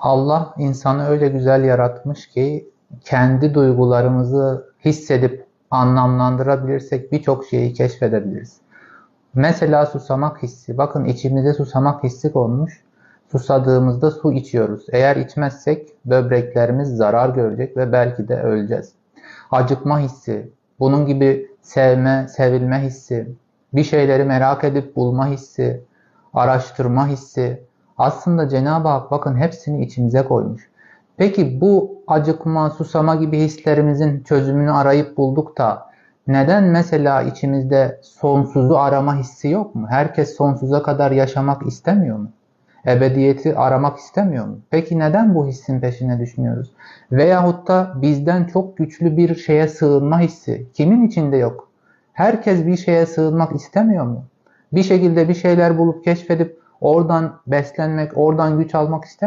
Allah insanı öyle güzel yaratmış ki kendi duygularımızı hissedip anlamlandırabilirsek birçok şeyi keşfedebiliriz. Mesela susamak hissi. Bakın içimize susamak hissi konmuş. Susadığımızda su içiyoruz. Eğer içmezsek böbreklerimiz zarar görecek ve belki de öleceğiz. Acıkma hissi. Bunun gibi sevme, sevilme hissi. Bir şeyleri merak edip bulma hissi. Araştırma hissi. Aslında Cenab-ı Hak bakın hepsini içimize koymuş. Peki bu acıkma, susama gibi hislerimizin çözümünü arayıp bulduk da neden mesela içimizde sonsuzu arama hissi yok mu? Herkes sonsuza kadar yaşamak istemiyor mu? Ebediyeti aramak istemiyor mu? Peki neden bu hissin peşine düşmüyoruz? Veyahut da bizden çok güçlü bir şeye sığınma hissi kimin içinde yok? Herkes bir şeye sığınmak istemiyor mu? Bir şekilde bir şeyler bulup keşfedip oradan beslenmek, oradan güç almak istemiyor